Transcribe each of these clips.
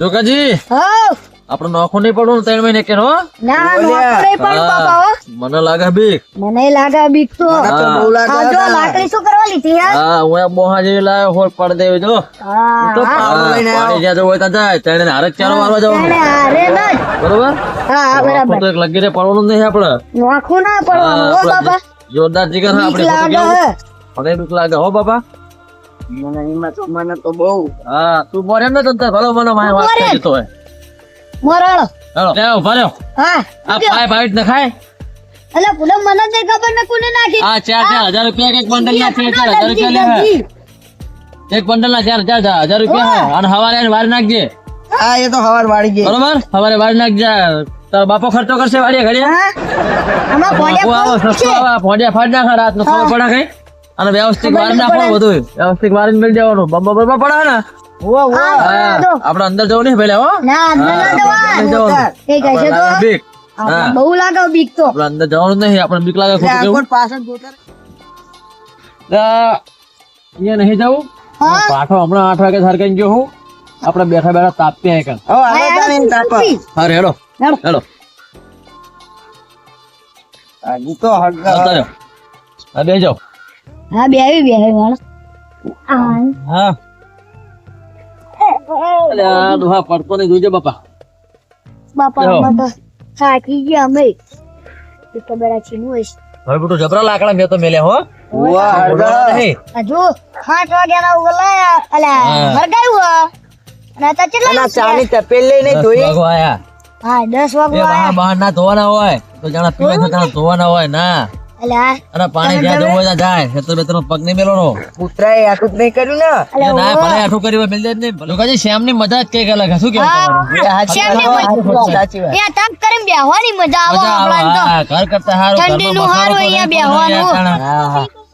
જોકાજી. આપણે નોખો નહીં પડવું ને ત્રણ મહિને કે હો? ના નોખું નહીં પણ બાપા હો. મને લાગે બીક. મને લાગે બીક તો. લાકડી શું કરવા લીધી હા? હું આ બોહા જેવી લાવ્યો હોય પડ દેવ જો. તો પાણી જ્યાં જવું હોય ત્યાં જાય. તેને હારે ચારો મારવા જવાનું. બરોબર? હા બરાબર. તો એક લગી રે પડવાનું નહીં આપણે. નોખો ના પડવાનું હો બાપા. જોરદાર જીગર બીક આપણે લાગે બીક લાગે હો બાપા. મને તો બહુ હા તું બોરે ને તંતર ભલો મને માય વાત મોરે. કરી મોરાળો ઊભા હા આ મને ખબર ને કોને નાખી. આ હજાર રૂપિયા એક બંડલ ના ચાર ચાર હજાર રૂપિયા લે એક બંડલ ના ચાર ચાર હજાર રૂપિયા હે. અને હવારે વાર નાખજે. હા એ તો હવાર વાળી ગઈ. બરોબર? હવારે વાર નાખજે. તારો બાપો ખર્ચો કરશે વાડીએ ઘડીએ. હા? સસ્તો આવે ભોંડિયા ફાડ નાખા રાત નો ખબર પડે કઈ. અને વ્યવસ્થિત વાર નાખો બધું વ્યવસ્થિત વાર મેળ દેવાનું બમ્બા બમ્બા પડે ને. વો વો હા, હા દો. આપણે અંદર જવું નહીં પેલા હો. ના અંદર ના હા, અંદર જવાનું. જવાનું. એ કહેશે તો આપણે બીક. આપણે હા. બહુ લાગે બીક તો. આપણે અંદર જવાનું નહીં આપણે બીક લાગે ખોટું કેવું. પાછળ જોતા આ, અહીંયા નહીં જવું હા. પાછો હમણાં આઠ વાગે સરકાઈ ગયો હું. આપણે બેઠા બેઠા તાપીએ એક હવે હાલો તાને એમ તાપા. હા હેડો. હેડો. હેડો. આ ઈ તો હળગા. આવતા રહ્યો હા બે જાઓ. હા બે આવી બે આવી માણસ હા. અલે આ દુહા પડતો નહીં જોઈજો બાપા. બાપા તો થાકી ગયા અમે. એ તો બેડા છીનું હશે. હવે બધું જબરા લાકડા મેં તો મેલ્યા હો. વાહ. નહીં. હજુ આઠ વાગ્યાના ઉગલા અલા. હરગાયું હો. અને તો કેટલા ના ચાની તપેલી ધોઈ વાગો હા દસ એ વાગવા બહાર ના ધોવાના હોય તો જણા પીવા જાણે ધોવાના હોય ના. અને પાણી જ્યાં જવું હોય જાય ખેતર બેતર પગ નહીં મેલો કૂતરાએ આટલું જ નહીં કર્યું ને? ના. આઠું કર્યું નહીં. લોકાજી મજા જ કંઈક અલગ. શું કેવું તો.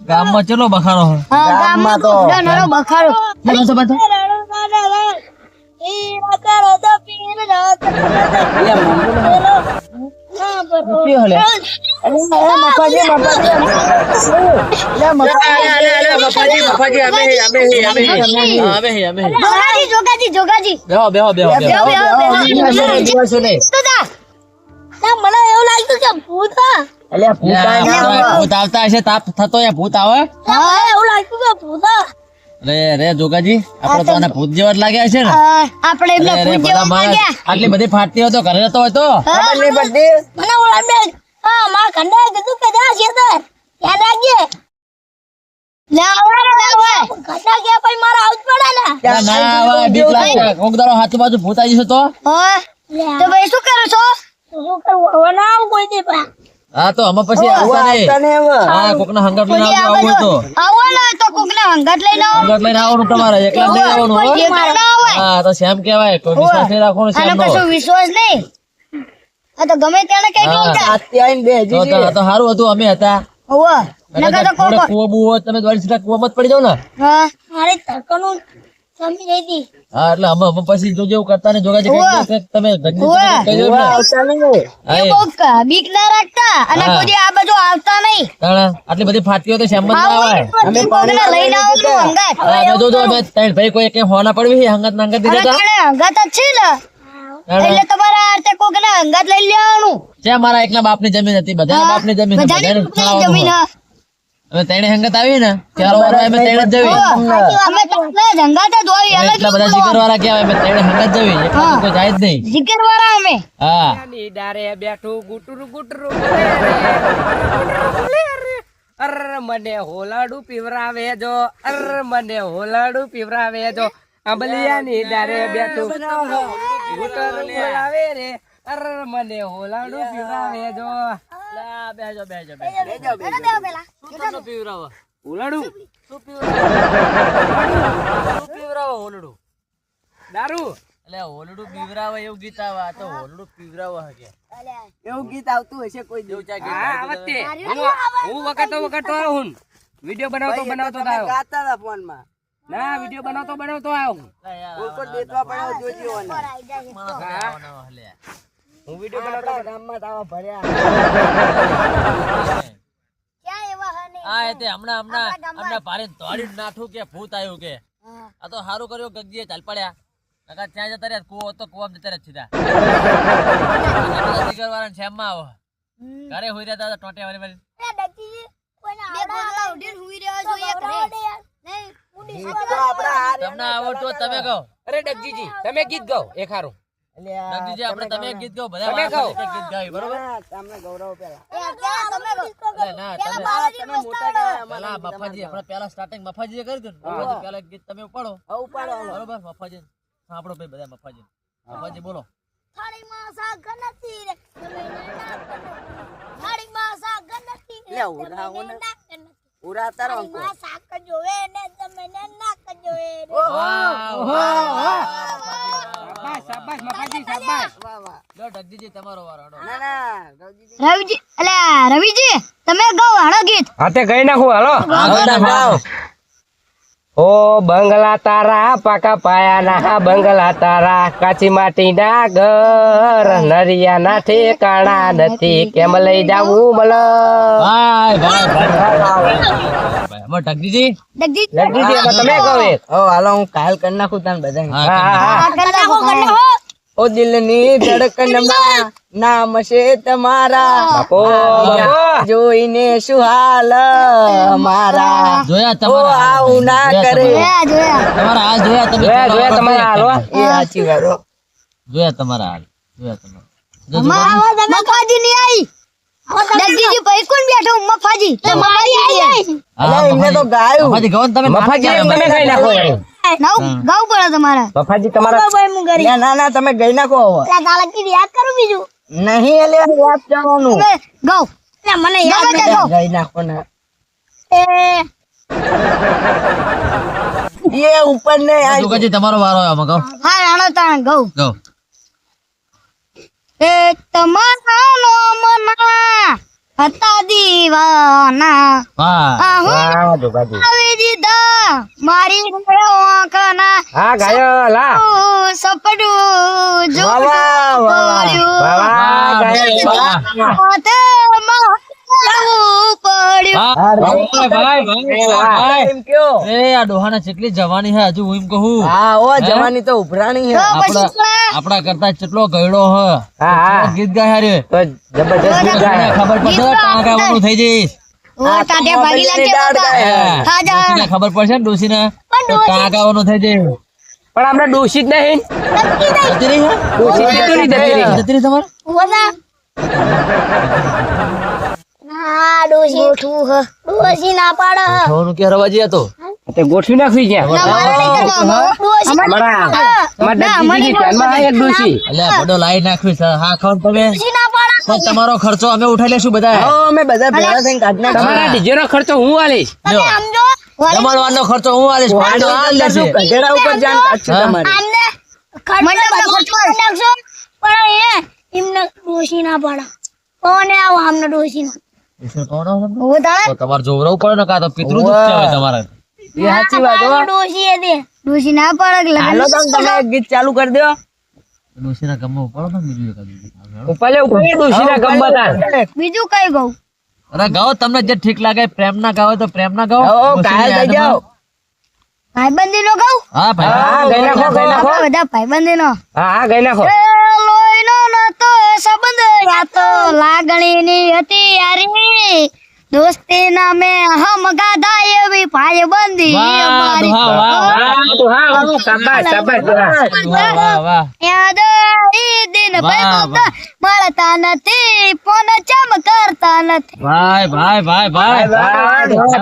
ઘરમાં બખારો હારું કરે, તો તો નાનો બખારો ચાલો તો બધા. શું હલે? અરે, અરે, મફાજી, મફાજી, અમે- અરે, મફાજી. હા, અમે હી, અમે હી. જોગાજી જોગાજી જોગાજી બેહો, બેહો, બેહો, બેહો. બેહો, બેહો, બેહો. દિવસે નહીં, દિવસે નહીં. તો જા. તા મને એવું લાગતું કે ભૂત. અલ્યા, ના. ભૂત આવતા હશે તાપ થતો ભૂત આવે હા, એવું લાગતું કે ભૂત. રે રે જોગાજી આપણે તો આને ભૂત જેવા લાગ્યા છે ને. આપણે એમને અરે, અરે, ભૂત જેવા લાગ્યા. આટલી બધી ફાટતી હોય તો ઘરે રહેતો હોય તો? ખબર નહીં પડતી? મને એવું લાગે હા મારા ખંડાએ કીધું કે જા ખેતર યાદ રાખજે. લે આવડે લે આવડે ખંડા ગયા પછી મારે આવું જ પડે ને. ના, ના આવે, બીક લાગે. કોક દાડો હાથું બાજુ ભૂત આવી જશે તો? હા. તો ભાઈ શું કરો છો? શું કરવું હવે ના આવું કોઈ દે પા હા તો અમે પછી આવતા હવે. હા કોકના હંગાત લઈને આવું તો આવો ને તો કોક ને લઈને આવો હંગાત લઈને આવવાનું તમારે એકલા નહીં આવવાનું હો. ના તો શ્યામ કહેવાય કોઈ વિશ્વાસ નહીં રાખવાનો આનો શ્યામનો. કશું વિશ્વાસ નહીં આ તો ગમે કઈ તો સારું હતું અમે હતા હોવે અને નકર તો થોડો કૂવો બૂવો તમે દ્વારી સીધા કૂવામાં જ પડી જાવ ને હા મારે તડકોનું હા એટલે અમે અમે પછી જો જેવું કરતા ને તમે ને. બીક ના રાખતા અને કોઈ આ આવતા નહીં. આટલી બધી તો ના આવે ને લઈને હંગાત. હા, અમે જોજો અમે ત્રણ ભાઈ કોઈ કઈ હોના પડવી હંગાત ના હંગાત અને દીધા હંગાત જ છે ને? એટલે તમારે આ રીતે કોકને હંગાત લઈ લેવાનું. જે મારા એકલા બાપની જમીન હતી બધા બાપની જમીન. અમે તેણે હંગત આવી ને ચાલો વાળો અમે તેણે જ જવી. અમે તમને હંગાત જ હોય અલગ એટલા બધા જીગર વાળા કહેવાય અમે તેણે હંગત જવી એકલા કોઈ જાય જ નહીં. જીગર વાળા અમે. હા. ની ડારે બેઠું ગુટરુ ગુટરુ અર મને હોલાડું પીવરાવે જો અર મને હોલાડું પીવરાવે જો. આંબલિયાની ડારે બેઠું ગુટરું આવે રે. અર મને હોલાડું પીવરાવે જો. લા, બેહજો, બેહજો, બેહજો. શું તમને પીવરાવો? હોલાડું શું પીવરાવો? શું પીવરાવો હોલડું? દારૂ એટલે હોલડું પીવરાવે એવું ગીત આવે આ તો હોલડું પીવરાવો હે કે. એવું ગીત આવતું હશે કોઈ એવું ચા ગીત હા? હું હું વખતો વખતો આવું વીડિયો બનાવતો બનાવતો આવ્યો ગાતા હતા ફોનમાં. ના વીડિયો બનાવતો બનાવતો આવ્યો લા ઉપર દેતવા પડ્યો જોજો અને. હું વિડિયો બનાવતો ગામમાં તો ભર્યા. ક્યાં એવા હને આ તે હમણાં હમણાં હમણાં તોડી દોડીને નાઠું કે ભૂત આવ્યું કે. આ તો સારું કર્યું ગગજીએ ચાલ પડ્યા. નકા ત્યાં જતા રહ્યા કૂવો તો કૂવામાં જતા રહ્યા સીધા. જીગરવાળાને શેમમાં આવો? ઘરે હોઈ રહ્યા હતા ટોટે વાળી વાળી. તમને આવડતું તમે કહો. અરે ડગજીજી તમે ગીત ગાઓ એ હારું આપણે તમે ગીત ગાઓ બધા તમે ગાઓ. એક ગીત ગાવી બરોબર? તમને ગૌરવ પેલા. મફાજી આપણે પેલા સ્ટાર્ટિંગ મફાજીએ કરી દો મફાજી પેલા એક ગીત તમે ઉપાડો. ઉપાડો બરોબર મફાજી સાંભળો ભાઈ બધા મફાજી મફાજી બોલો. ઉરા, તારો જોવે ને તમે ને નાક જોવે વાહ, શાબાશ મફાજી શાબાશ. વાહ, વાહ. લો ઢગજીજી તમારો વારો. ના ના રવિજી અલે રવિજી તમે ગાઓ હાડો ગીત. હા ગઈ નાખું હાલો. ગાઓ. ઓ બંગલા તારા પાકા પાયાના બંગલા તારા કાચી માટીના ઘર. નરિયાના ઠેકાણા નથી કેમ લઈ જાવું મલ? ભાઈ ઢગજીજી તમે કહો એક હાલો હું કાલ કરી નાખું તને બધા હા, હા ઓ દિલની ધડકનમાં નામ છે તમારા. જોઈને શું હાલ અમારા? જોયા તમારા. આવું ના કરે. તમારા. હાલ જોયા તમે જોયા તમારા હાલ એ સાચી વાત જોયા તમારા હાલ. જોયા તમારા. જો મફાજી ની આઈ. જગદીજી ભાઈ કોણ બેઠો મફાજી. મારી આઈ જાય. અલા, એમને તો ગાયું. મફાજી ગવન તમે મફાજી તમે ગઈ નાખો. એમ. ગાવ પડે તમારા. મફાજી તમારા ભાઈ હું ગરી ના ના ના તમે ગઈ નાખો હવે. લા ગાલા કી યાદ કરું બીજું? નહીં એટલે યાદ જવાનું ગાવ ના મને યાદ નથી. ગઈ નાખો ના. એ. એ ઉપર ને આ તમારો વારો આવ્યો મગો હા રાણો તાણ ગાવ કહો એ તમારા લોમના હતા દીવાના. આવી દીધા. મારી આંખના હા ગાયો લા. સપડું જો વાહ, કેટલી જવાની છે હજુ હું એમ કહું. હા ઓ જવાની તો ઉભરાણી હે. આપડા આપડા કરતા કેટલો ગયડો હ. હા હા. ગીત ગાય રે તો જબરજસ્ત ગીત ગાય. ખબર પડશે તો ટાંકાવાનું થઈ જઈશ. ઓ ટાટે ભાગી લાગશે દાડ બાપા. ગાય. હા જા. ડોશીને ખબર પડશે ને ડોશીને? તો ટાંકાવાનું થઈ જાય પણ આપણે દોષિત નહીં. જતી રહી હે? દોષિત કીધું નહીં જતી રહી. જતી રહી તમારે? ના ગોઠવું હ. ના પાડે કે રવાજી હતો તે? ગોઠવી નાખવી છે. ના ડોશી. અલ્યા બડો લાઈ નાખ્યું છે. હા ખાવ તમે ડોસી ના પાડે પણ તમારો ખર્ચો અમે ઉઠાઈ લેશું બધા હો અમે બધા ભેગા થઈને કાઢ નાખીએ. તમારા ડીજેનો ખર્ચો હું આલીશ? જમણવાનો ખર્ચો હું આલીશ. ગધેડા ઉપર જાન કાઢશું તમારે. પણ એ એમને ડોસી ના પાડા. કોને આવો આમને ડોસી ના ઈશ્વર કોણ આવે તમને? હું તારે? તો તમારે જોવરાવું પડે ને કાં તો પિતૃ દુઃખ કહેવાય તમારે. એ સાચી વાત હો. ડોસી દે. ડોસી ના પાડે એટલે હાલો તમે તમે ગીત ચાલુ કરી દો ડોશીના ગમમાં ઉપાડો ને બીજું કઈ ગયું અરે ગાઓ તમને જે ઠીક લાગે પ્રેમ ના ગાઓ તો પ્રેમ ના ગાઓ. ડોશીની કાયલ થઈ જાઓ. ભાઈબંધી નો ગાઉ? હા ભાઈ. હા ગઈ નાખો ગઈ નાખો. બધા ભાઈબંધી નો હા હા ગઈ નાખો. સંબંધ રાતો તો લાગણીની હતી યારી દોસ્તી નામે હમ ગાધા એવી ભાઈબંધી બંધી અમારી યાદ ઈ દિન ભાઈ મળતા નથી ફોન ચમ કરતા નથી. ભાઈ ભાઈ ભાઈ ભાઈ.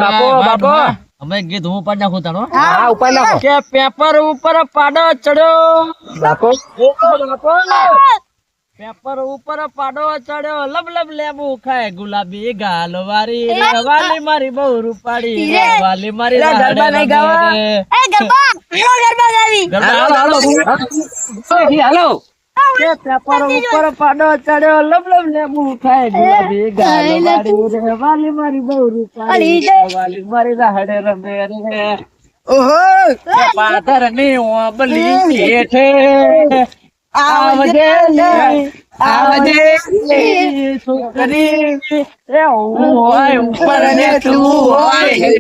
બાપો બાપો. અમે ગીત હું પણ નાખું તારો? હા ઉપર નાખો. કે પેપર ઉપર પાડો ચડ્યો. બાપો. પેપર ઉપર પાડો ચડ્યો લબ લબ લેબુ ખાય ગુલાબી ગાલ વારી વાલી મારી બહુ રૂપાળી વાલી મારી ગરબા નહીં ગાવા? એ ગરબા હાલો ગરબા ગાવી. હાલો, હાલો. હાલો. પેપર ઉપર પાડો ચડ્યો લબ લબ લેબુ ખાય ગુલાબી ગાલ વારી વાલી મારી બહુ રૂપાળી વાલી મારી રાહડે રમે રે. ઓહો. પાદરની ઓબલી હેઠે આવજે લે આવજે છોકરી એ હોય ઉપર ને તું હોય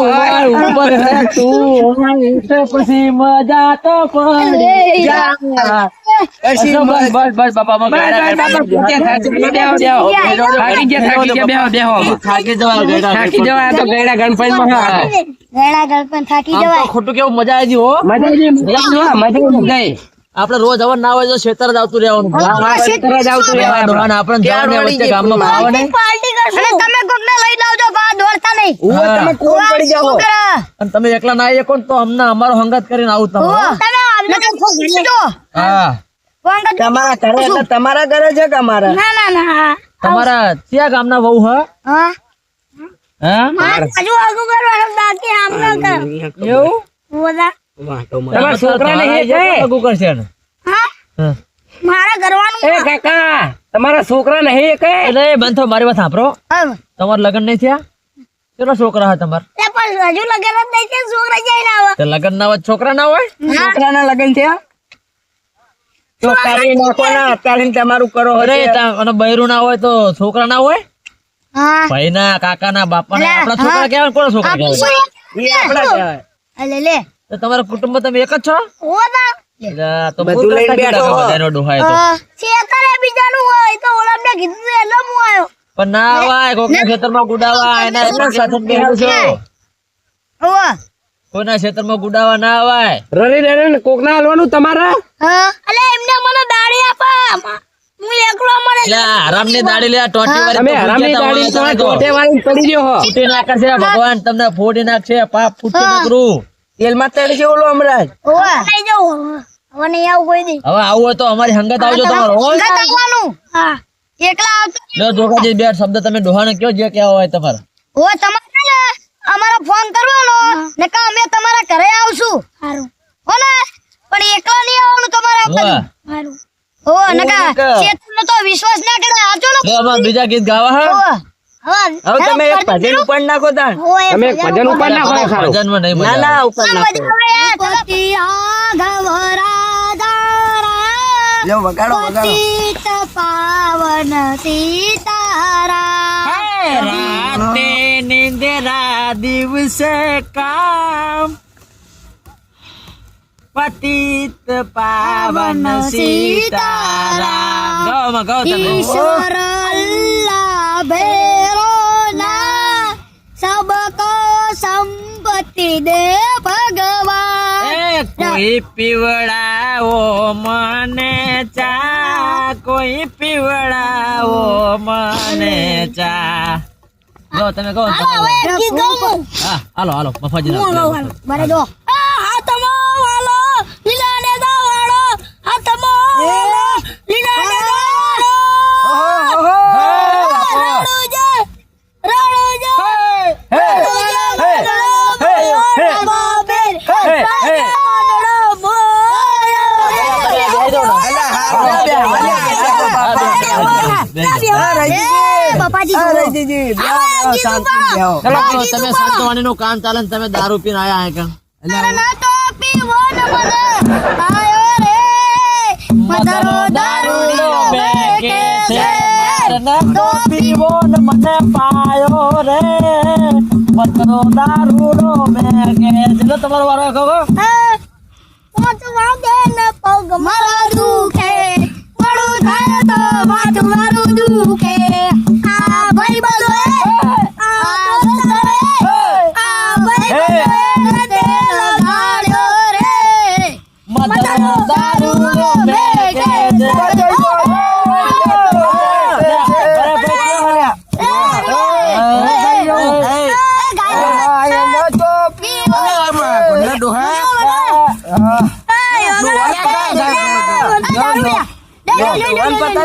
હોય ઉપર ને તું હોય તો પછી મજા તો પડે બસ બસ બસ બાપા થાકી ગયા થાકી ગયા બેહો બેહો. થાકી જવા તો ગયડા થાકી આમ ખોટું કેવું મજા આવી હો? મજા આવી મજા ગઈ. આપણે રોજ અવર ના હોય તો ખેતર જ આવતું રહેવાનું. હા, જ આવતું રહેવાનું. દોહાને આપણે જવાનું વચ્ચે ગામમાં ભાવ ને અને તમે કોક લઈ લાવજો બા દોડતા નહીં. ઉવ્વ, તમે કોણ પડી જાઓ? અને તમે એકલા ના આવીએ કોણ તો અમને અમારો હંગાત કરીને આવું તમે હા. તમારા ઘરે એટલે તમારા ઘરે છે કે અમારા. ના ના ના તમારા ક્યાં ગામના વહુ હ? હા. હા? હજુ આગળ કરવાનું બાકી આમને કર. એવું? તમારા છોકરાને હે છે? લગુ કરશે હા? હા. કરવાનું એ કાકા તમારા છોકરા ને કે? એટલે એ મારી વાત સાંભળો. તમારા લગ્ન નહીં થયા? કેટલા છોકરા હા તમારે? તે પણ હજુ લગન જ નહીં થયા, છોકરા જઈને આવે. લગ્ન ના હોય છોકરા ના હોય? છોકરા ના લગ્ન થયા? તો કરી નાખો ને અત્યારે તમારું કરો અરે અને બૈરું ના હોય તો છોકરા ના હોય? ભાઈ ના કાકા ના બાપા ના આપણા છોકરા કેવા કોણ છોકરા કહેવાય એ આપડા કહેવાય. અલે લે. તો તમારા કુટુંબ તમે એક જ છો? તો બધું લઈને બેઠો. બધાનો ડોહાય તો. છેતરે બીજાનું હોય તો ઓલામને કીધું એટલે હું આવ્યો પણ ના આવાય કોકના ખેતરમાં ગુડાવા એના એના સાથે જ છો. ઓવા કોઈના ખેતરમાં ગુડાવા ના આવાય રરી રરી ને કોક ના હાલવાનું તમારા? હા અલે એમને મને દાડી આપા. હું એકલો મને એટલે આ દાડી લે ટોટી વાળી તમે દાડી ટોટે વાળી પડી ગયો હો. ભગવાન તમને ફોડી નાખશે પાપ ફૂટી નાખરું તેલમાં તળશે ઓલો હમણાં જ. ઓવા લઈ જાઉં હવે નહીં આવું કોઈ દી. હવે આવું તો અમારી સંગત આવજો તમારો સંગત આવવાનું. હા એકલા આવતો લો જોગાજી બે શબ્દ તમે ડોહાને કયો જે કહેવા હોય તમારે. ઓ તમારે ને અમારો ફોન કરવાનો. ને કા અમે તમારા ઘરે આવશું. સારું હો ને? પણ એકલા નહીં આવવાનું તમારે આપણે સારું ઓ નકા ચેતનનો તો વિશ્વાસ ના કરે આજો ને? લે અમારે બીજા ગીત ગાવા હા? ઓ હવે તમે એક ભજન ઉપર નાખો તાણ. તમે એક ભજન ઉપર નાખો. ભજનમાં નહીં ના ના ઉપર નાખો. લ્યો વગાડો વગાડો. પાવન સીતારા. રાતે નિંદરા દિવસે કામ. પતિત પાવન સીતારા. ગાઓ માં ગાઓ તમે. કિશોર અલ્લાહ ભે સબકો સંપત્તિ દે ભગવાન. કોઈ પીવડાવો મને ચા. કોઈ પીવડાવો મને ચા. જો તમે કહો હાલો હાલો મફાજી મારે જો. તો તમે સંતવાણી નું કામ ચાલે ને તમે દારૂ પીને આયા હે કાં? ના તો પીવો ન મને. આયો રે. મધરો દારૂ બેકે છે. તો પીવો ને મને પાયો રે. પતરો દારૂ મેં કે ચલો તમારો વારો કહો પોચ વાગે ને પગ મારા દુખે. પડું થાય તો માથું મારું દુખે. આ ભાઈ બધો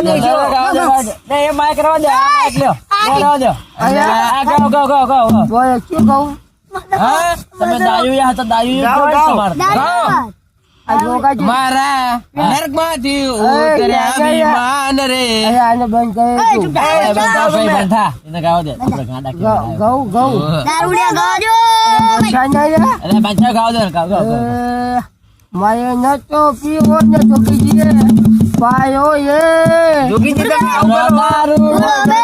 પતા દેજો. એ માઇક રવા દે આ માઇક લ્યો. રવા દો. આ ગાઓ ગાઓ ગાઓ ગાઓ બોલો, શું કહું? હા તમે દાયુ યા હતા દાયુ. તમારે. આ મારા લે, લે. વિમાન રે. આને બંધ કરી તું. એ બંધા ભાઈ બંધા એને ગાવા દે. આપણે ગાંડા ગૌ, ગૌ, ગૌ. દારૂડિયા ગાજો બંધા નહીં રે. અરે બંધા ગાવા દે ગાવ ગાવ ગાવ મારે ન તો પીવો ને તો બીજી પાયો એ જોગીજી તમે આવું બે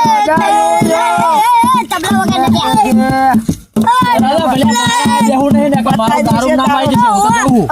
તબલા વગર નથી. ભલે મારા નહીં ને મારું દારૂ ના મારી જશે હું